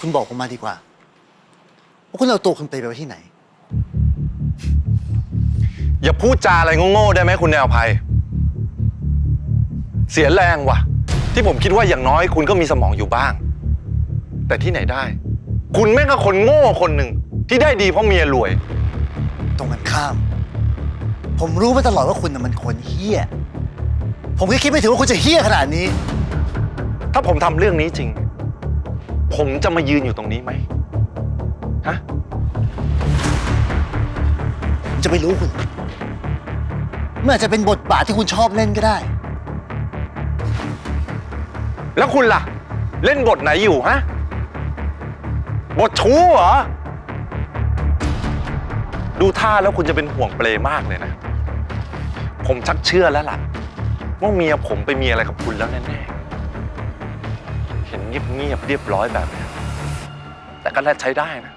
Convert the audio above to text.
คุณบอกผมมาดีกว่าว่าคุณเอาตัวคุณเปย์ไปไว้ที่ไหน อย่าพูดจาอะไรโง่ๆได้ไหมคุณแนวภัย เสียแรงว่ะ ที่ผมคิดว่าอย่างน้อยคุณก็มีสมองอยู่บ้าง แต่ที่ไหนได้ คุณแม่งก็คนโง่คนหนึ่งที่ได้ดีเพราะเมียรวย ตรงกันข้าม ผมรู้มาตลอดว่าคุณน่ะมันคนเฮี้ย ผมก็คิดไม่ถึงว่าคุณจะเฮี้ยขนาดนี้ ถ้าผมทำเรื่องนี้จริง ผมจะมายืนอยู่ตรงนี้ไหมฮะผมจะไม่รู้คุณมันอาจจะเป็นบทบาทที่คุณชอบเล่นก็ได้ แล้วคุณล่ะ เล่นบทไหนอยู่ฮะบทชู้เหรอ ดูท่าแล้วคุณจะเป็นห่วงเปลมากเลยนะ ผมชักเชื่อแล้วล่ะ ว่าเมียผมไปมีอะไรกับคุณแล้วแน่ๆ เห็นเงียบๆเรียบร้อยแบบเนี้ยแต่ก็แลใช้ได้นะ